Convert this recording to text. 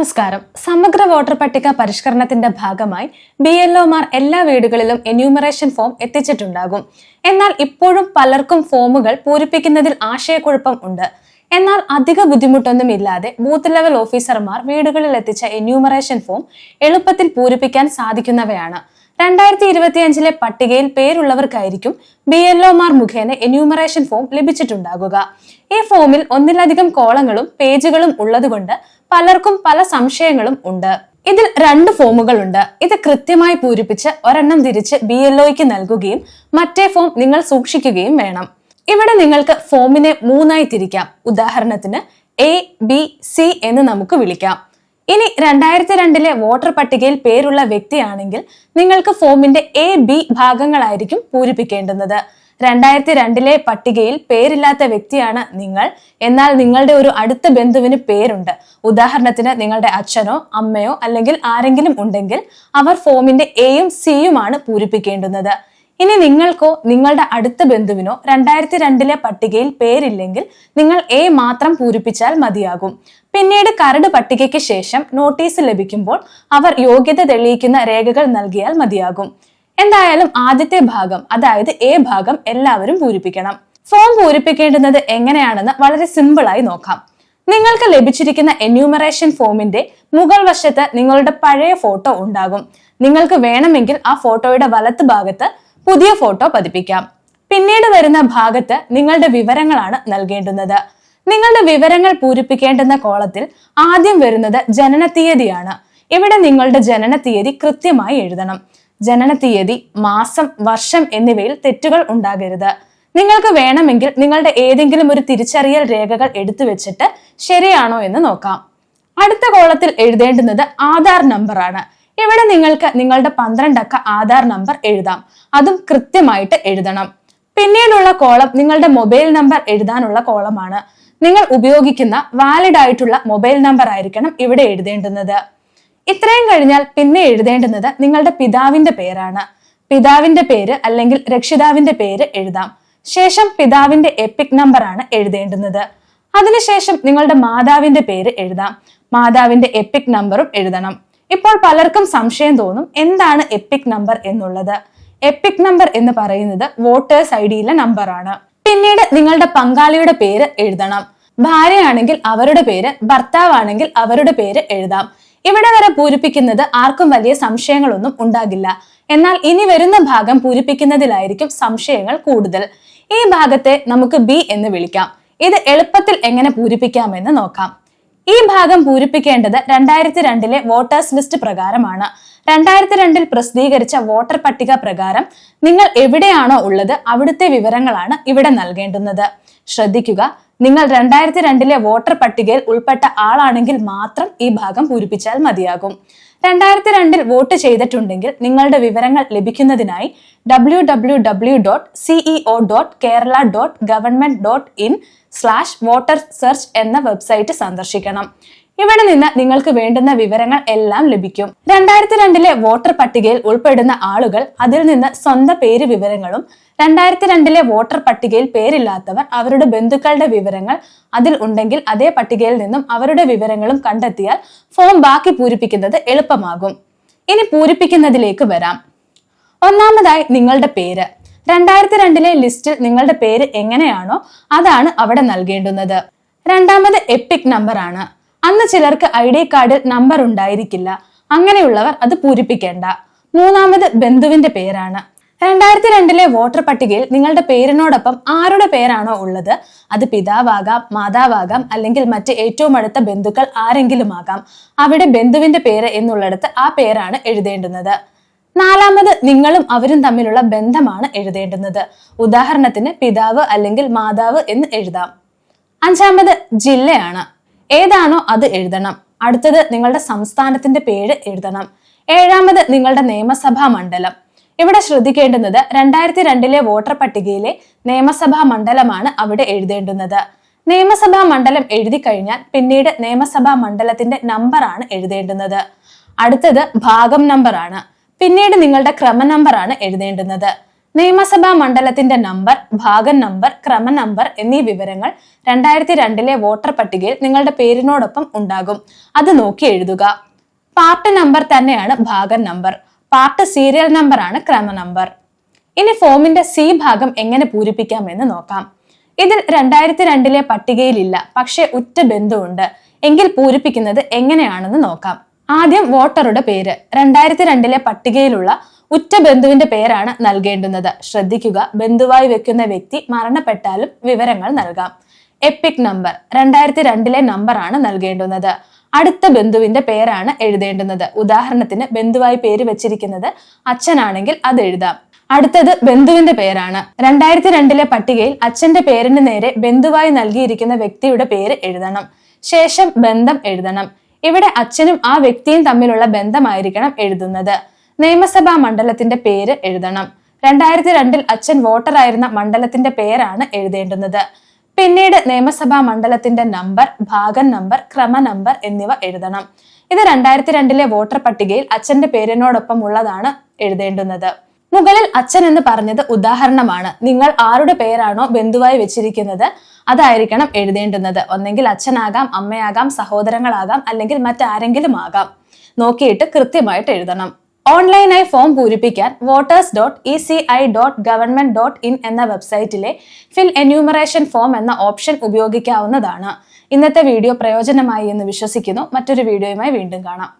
നമസ്കാരം. സമഗ്ര വോട്ടർ പട്ടിക പരിഷ്കരണത്തിന്റെ ഭാഗമായി ബി എൽ ഒമാർ എല്ലാ വീടുകളിലും എന്യൂമറേഷൻ ഫോം എത്തിച്ചിട്ടുണ്ടാകും. എന്നാൽ ഇപ്പോഴും പലർക്കും ഫോമുകൾ പൂരിപ്പിക്കുന്നതിൽ ആശയക്കുഴപ്പം ഉണ്ട്. എന്നാൽ അധിക ബുദ്ധിമുട്ടൊന്നും ഇല്ലാതെ ബൂത്ത് ലെവൽ ഓഫീസർമാർ വീടുകളിൽ എത്തിച്ച എന്യൂമറേഷൻ ഫോം എളുപ്പത്തിൽ പൂരിപ്പിക്കാൻ സാധിക്കുന്നവയാണ്. രണ്ടായിരത്തി ഇരുപത്തിയഞ്ചിലെ പട്ടികയിൽ പേരുള്ളവർക്കായിരിക്കും ബി എൽ ഒമാർ മുഖേന എന്യൂമറേഷൻ ഫോം ലഭിച്ചിട്ടുണ്ടാകുക. ഈ ഫോമിൽ ഒന്നിലധികം കോളങ്ങളും പേജുകളും ഉള്ളതുകൊണ്ട് പലർക്കും പല സംശയങ്ങളും ഉണ്ട്. ഇതിൽ രണ്ട് ഫോമുകൾ ഉണ്ട്. ഇത് കൃത്യമായി പൂരിപ്പിച്ച് ഒരെണ്ണം തിരിച്ച് ബി എൽ ഒയ്ക്ക് നൽകുകയും മറ്റേ ഫോം നിങ്ങൾ സൂക്ഷിക്കുകയും വേണം. ഇവിടെ നിങ്ങൾക്ക് ഫോമിനെ മൂന്നായി തിരിക്കാം. ഉദാഹരണത്തിന് എ ബി സി എന്ന് നമുക്ക് വിളിക്കാം. ഇനി രണ്ടായിരത്തി രണ്ടിലെ വോട്ടർ പട്ടികയിൽ പേരുള്ള വ്യക്തിയാണെങ്കിൽ നിങ്ങൾക്ക് ഫോമിന്റെ എ ബി ഭാഗങ്ങളായിരിക്കും പൂരിപ്പിക്കേണ്ടുന്നത്. രണ്ടായിരത്തി രണ്ടിലെ പട്ടികയിൽ പേരില്ലാത്ത വ്യക്തിയാണ് നിങ്ങൾ. എന്നാൽ നിങ്ങളുടെ ഒരു അടുത്ത ബന്ധുവിന് പേരുണ്ട്. ഉദാഹരണത്തിന് നിങ്ങളുടെ അച്ഛനോ അമ്മയോ അല്ലെങ്കിൽ ആരെങ്കിലും ഉണ്ടെങ്കിൽ അവർ ഫോമിന്റെ എയും സിയുമാണ് പൂരിപ്പിക്കേണ്ടുന്നത്. ഇനി നിങ്ങൾക്കോ നിങ്ങളുടെ അടുത്ത ബന്ധുവിനോ രണ്ടായിരത്തി രണ്ടിലെ പട്ടികയിൽ പേരില്ലെങ്കിൽ നിങ്ങൾ എ മാത്രം പൂരിപ്പിച്ചാൽ മതിയാകും. പിന്നീട് കരട് പട്ടികയ്ക്ക് ശേഷം നോട്ടീസ് ലഭിക്കുമ്പോൾ അവർ യോഗ്യത തെളിയിക്കുന്ന രേഖകൾ നൽകിയാൽ മതിയാകും. എന്തായാലും ആദ്യത്തെ ഭാഗം അതായത് എ ഭാഗം എല്ലാവരും പൂരിപ്പിക്കണം. ഫോം പൂരിപ്പിക്കേണ്ടുന്നത് എങ്ങനെയാണെന്ന് വളരെ സിമ്പിളായി നോക്കാം. നിങ്ങൾക്ക് ലഭിച്ചിരിക്കുന്ന എന്യൂമറേഷൻ ഫോമിന്റെ മുകൾ വശത്ത് നിങ്ങളുടെ പഴയ ഫോട്ടോ ഉണ്ടാകും. നിങ്ങൾക്ക് വേണമെങ്കിൽ ആ ഫോട്ടോയുടെ വലത്ത് ഭാഗത്ത് പുതിയ ഫോട്ടോ പതിപ്പിക്കാം. പിന്നീട് വരുന്ന ഭാഗത്ത് നിങ്ങളുടെ വിവരങ്ങളാണ് നൽകേണ്ടുന്നത്. നിങ്ങളുടെ വിവരങ്ങൾ പൂരിപ്പിക്കേണ്ടുന്ന കോളത്തിൽ ആദ്യം വരുന്നത് ജനന തീയതിയാണ് ഇവിടെ നിങ്ങളുടെ ജനന തീയതി കൃത്യമായി എഴുതണം. ജനന തീയതി മാസം വർഷം എന്നിവയിൽ തെറ്റുകൾ ഉണ്ടാകരുത്. നിങ്ങൾക്ക് വേണമെങ്കിൽ നിങ്ങളുടെ ഏതെങ്കിലും ഒരു തിരിച്ചറിയൽ രേഖകൾ എടുത്തു വെച്ചിട്ട് ശരിയാണോ എന്ന് നോക്കാം. അടുത്ത കോളത്തിൽ എഴുതേണ്ടുന്നത് ആധാർ നമ്പറാണ് ഇവിടെ നിങ്ങൾക്ക് നിങ്ങളുടെ പന്ത്രണ്ടക്ക ആധാർ നമ്പർ എഴുതാം. അതും കൃത്യമായിട്ട് എഴുതണം. പിന്നീടുള്ള കോളം നിങ്ങളുടെ മൊബൈൽ നമ്പർ എഴുതാനുള്ള കോളമാണ്. നിങ്ങൾ ഉപയോഗിക്കുന്ന വാലിഡ് ആയിട്ടുള്ള മൊബൈൽ നമ്പർ ആയിരിക്കണം ഇവിടെ എഴുതേണ്ടുന്നത്. ഇത്രയും കഴിഞ്ഞാൽ പിന്നെ എഴുതേണ്ടുന്നത് നിങ്ങളുടെ പിതാവിന്റെ പേരാണ്. പിതാവിന്റെ പേര് അല്ലെങ്കിൽ രക്ഷിതാവിന്റെ പേര് എഴുതാം. ശേഷം പിതാവിന്റെ എപ്പിക് നമ്പർ ആണ് എഴുതേണ്ടുന്നത്. അതിനുശേഷം നിങ്ങളുടെ മാതാവിന്റെ പേര് എഴുതാം. മാതാവിന്റെ എപ്പിക് നമ്പറും എഴുതണം. ഇപ്പോൾ പലർക്കും സംശയം തോന്നും എന്താണ് എപ്പിക് നമ്പർ എന്നുള്ളത്. എപ്പിക് നമ്പർ എന്ന് പറയുന്നത് വോട്ടേഴ്സ് ഐ ഡിയിലെ ആണ്. പിന്നീട് നിങ്ങളുടെ പങ്കാളിയുടെ പേര് എഴുതണം. ഭാര്യയാണെങ്കിൽ അവരുടെ പേര് ഭർത്താവാണെങ്കിൽ അവരുടെ പേര് എഴുതാം. ഇവിടെ വരെ പൂരിപ്പിക്കുന്നത് ആർക്കും വലിയ സംശയങ്ങളൊന്നും ഉണ്ടാകില്ല. എന്നാൽ ഇനി വരുന്ന ഭാഗം പൂരിപ്പിക്കുന്നതിലായിരിക്കും സംശയങ്ങൾ കൂടുതൽ. ഈ ഭാഗത്തെ നമുക്ക് ബി എന്ന് വിളിക്കാം. ഇത് എളുപ്പത്തിൽ എങ്ങനെ പൂരിപ്പിക്കാമെന്ന് നോക്കാം. ഈ ഭാഗം പൂരിപ്പിക്കേണ്ടത് രണ്ടായിരത്തി രണ്ടിലെ വോട്ടേഴ്സ് ലിസ്റ്റ് പ്രകാരമാണ്. രണ്ടായിരത്തി രണ്ടിൽ പ്രസിദ്ധീകരിച്ച വോട്ടർ പട്ടിക പ്രകാരം നിങ്ങൾ എവിടെയാണോ ഉള്ളത് അവിടുത്തെ വിവരങ്ങളാണ് ഇവിടെ നൽകേണ്ടുന്നത്. ശ്രദ്ധിക്കുക നിങ്ങൾ രണ്ടായിരത്തി രണ്ടിലെ വോട്ടർ പട്ടികയിൽ ഉൾപ്പെട്ട ആളാണെങ്കിൽ മാത്രം ഈ ഭാഗം പൂരിപ്പിച്ചാൽ മതിയാകും. രണ്ടായിരത്തി രണ്ടിൽ വോട്ട് ചെയ്തിട്ടുണ്ടെങ്കിൽ നിങ്ങളുടെ വിവരങ്ങൾ ലഭിക്കുന്നതിനായി W W W dot CEO dot Kerala dot government dot in slash voter search എന്ന വെബ്സൈറ്റ് സന്ദർശിക്കണം. ഇവിടെ നിന്ന് നിങ്ങൾക്ക് വേണ്ടുന്ന വിവരങ്ങൾ എല്ലാം ലഭിക്കും. രണ്ടായിരത്തി രണ്ടിലെ വോട്ടർ പട്ടികയിൽ ഉൾപ്പെടുന്ന ആളുകൾ അതിൽ നിന്ന് സ്വന്തം പേര് വിവരങ്ങളും രണ്ടായിരത്തി രണ്ടിലെ വോട്ടർ പട്ടികയിൽ പേരില്ലാത്തവർ അവരുടെ ബന്ധുക്കളുടെ വിവരങ്ങൾ അതിൽ ഉണ്ടെങ്കിൽ അതേ പട്ടികയിൽ നിന്നും അവരുടെ വിവരങ്ങളും കണ്ടെത്തിയാൽ ഫോം ബാക്കി പൂരിപ്പിക്കുന്നത് എളുപ്പമാകും. ഇനി പൂരിപ്പിക്കുന്നതിലേക്ക് വരാം. ഒന്നാമതായി നിങ്ങളുടെ പേര്. രണ്ടായിരത്തി രണ്ടിലെ ലിസ്റ്റിൽ നിങ്ങളുടെ പേര് എങ്ങനെയാണോ അതാണ് അവിടെ നൽകേണ്ടുന്നത്. രണ്ടാമത് എപ്പിക് നമ്പർ ആണ് അന്ന് ചിലർക്ക് ഐ ഡി കാർഡിൽ നമ്പർ ഉണ്ടായിരിക്കില്ല. അങ്ങനെയുള്ളവർ അത് പൂരിപ്പിക്കേണ്ട. മൂന്നാമത് ബന്ധുവിന്റെ പേരാണ്. രണ്ടായിരത്തി രണ്ടിലെ വോട്ടർ പട്ടികയിൽ നിങ്ങളുടെ പേരിനോടൊപ്പം ആരുടെ പേരാണോ ഉള്ളത്? അത് പിതാവാകാം മാതാവാകാം അല്ലെങ്കിൽ മറ്റ് ഏറ്റവും അടുത്ത ബന്ധുക്കൾ ആരെങ്കിലും ആകാം അവിടെ ബന്ധുവിന്റെ പേര് എന്നുള്ളിടത്ത് ആ പേരാണ് എഴുതേണ്ടുന്നത്. നാലാമത് നിങ്ങളും അവരും തമ്മിലുള്ള ബന്ധമാണ് എഴുതേണ്ടുന്നത്. ഉദാഹരണത്തിന് പിതാവ് അല്ലെങ്കിൽ മാതാവ് എന്ന് എഴുതാം. അഞ്ചാമത് ജില്ലയാണ്. ഏതാണോ അത് എഴുതണം. അടുത്തത് നിങ്ങളുടെ സംസ്ഥാനത്തിന്റെ പേര് എഴുതണം. ഏഴാമത് നിങ്ങളുടെ നിയമസഭാ മണ്ഡലം. ഇവിടെ ശ്രദ്ധിക്കേണ്ടുന്നത് രണ്ടായിരത്തി രണ്ടിലെ വോട്ടർ പട്ടികയിലെ നിയമസഭാ മണ്ഡലമാണ് അവിടെ എഴുതേണ്ടുന്നത്. നിയമസഭാ മണ്ഡലം എഴുതി കഴിഞ്ഞാൽ പിന്നീട് നിയമസഭാ മണ്ഡലത്തിന്റെ നമ്പറാണ് എഴുതേണ്ടുന്നത്. അടുത്തത് ഭാഗം നമ്പറാണ് പിന്നീട് നിങ്ങളുടെ ക്രമ നമ്പറാണ് എഴുതേണ്ടുന്നത്. നിയമസഭാ മണ്ഡലത്തിന്റെ നമ്പർ ഭാഗം നമ്പർ ക്രമ നമ്പർ എന്നീ വിവരങ്ങൾ രണ്ടായിരത്തി രണ്ടിലെ വോട്ടർ പട്ടികയിൽ നിങ്ങളുടെ പേരിനോടൊപ്പം ഉണ്ടാകും. അത് നോക്കി എഴുതുക. പാർട്ട് നമ്പർ തന്നെയാണ് ഭാഗം നമ്പർ. പാർട്ട് സീരിയൽ നമ്പർ ആണ് ക്രമ നമ്പർ. ഇനി ഫോമിന്റെ സി ഭാഗം എങ്ങനെ പൂരിപ്പിക്കാമെന്ന് നോക്കാം. ഇതിൽ രണ്ടായിരത്തി രണ്ടിലെ പട്ടികയിലില്ല പക്ഷേ ഉറ്റ ബന്ധുവുണ്ട്. എങ്കിൽ പൂരിപ്പിക്കുന്നത് എങ്ങനെയാണെന്ന് നോക്കാം. ആദ്യം വോട്ടറുടെ പേര്. രണ്ടായിരത്തി രണ്ടിലെ പട്ടികയിലുള്ള ഉറ്റ ബന്ധുവിന്റെ പേരാണ് നൽകേണ്ടുന്നത്. ശ്രദ്ധിക്കുക ബന്ധുവായി വെക്കുന്ന വ്യക്തി മരണപ്പെട്ടാലും വിവരങ്ങൾ നൽകാം. എപ്പിക് നമ്പർ രണ്ടായിരത്തി രണ്ടിലെ നമ്പറാണ് നൽകേണ്ടുന്നത്. അടുത്ത ബന്ധുവിന്റെ പേരാണ് എഴുതേണ്ടുന്നത്. ഉദാഹരണത്തിന് ബന്ധുവായി പേര് വെച്ചിരിക്കുന്നത് അച്ഛനാണെങ്കിൽ അത് എഴുതാം. അടുത്തത് ബന്ധുവിന്റെ പേരാണ്. രണ്ടായിരത്തി രണ്ടിലെ പട്ടികയിൽ അച്ഛന്റെ പേരിന് നേരെ ബന്ധുവായി നൽകിയിരിക്കുന്ന വ്യക്തിയുടെ പേര് എഴുതണം. ശേഷം ബന്ധം എഴുതണം. ഇവിടെ അച്ഛനും ആ വ്യക്തിയും തമ്മിലുള്ള ബന്ധമായിരിക്കണം എഴുതുന്നത്. നിയമസഭാ മണ്ഡലത്തിന്റെ പേര് എഴുതണം. രണ്ടായിരത്തി രണ്ടിൽ അച്ഛൻ വോട്ടറായിരുന്ന മണ്ഡലത്തിന്റെ പേരാണ് എഴുതേണ്ടുന്നത്. പിന്നീട് നിയമസഭാ മണ്ഡലത്തിന്റെ നമ്പർ ഭാഗം നമ്പർ ക്രമ നമ്പർ എന്നിവ എഴുതണം. ഇത് രണ്ടായിരത്തി രണ്ടിലെ വോട്ടർ പട്ടികയിൽ അച്ഛന്റെ പേരിനോടൊപ്പം ഉള്ളതാണ് എഴുതേണ്ടുന്നത്. മുകളിൽ അച്ഛൻ എന്ന് പറഞ്ഞത് ഉദാഹരണമാണ്. നിങ്ങൾ ആരുടെ പേരാണോ ബന്ധുവായി വെച്ചിരിക്കുന്നത് അതായിരിക്കണം എഴുതേണ്ടുന്നത്. ഒന്നെങ്കിൽ അച്ഛനാകാം അമ്മയാകാം സഹോദരങ്ങളാകാം അല്ലെങ്കിൽ മറ്റാരെങ്കിലും ആകാം. നോക്കിയിട്ട് കൃത്യമായിട്ട് എഴുതണം. ഓൺലൈനായി ഫോം പൂരിപ്പിക്കാൻ voters dot E C I dot government dot in എന്ന വെബ്സൈറ്റിലെ ഫിൽ എന്യൂമറേഷൻ ഫോം എന്ന ഓപ്ഷൻ ഉപയോഗിക്കാവുന്നതാണ്. ഇന്നത്തെ വീഡിയോ പ്രയോജനമായി എന്ന് വിശ്വസിക്കുന്നു. മറ്റൊരു വീഡിയോയുമായി വീണ്ടും കാണാം.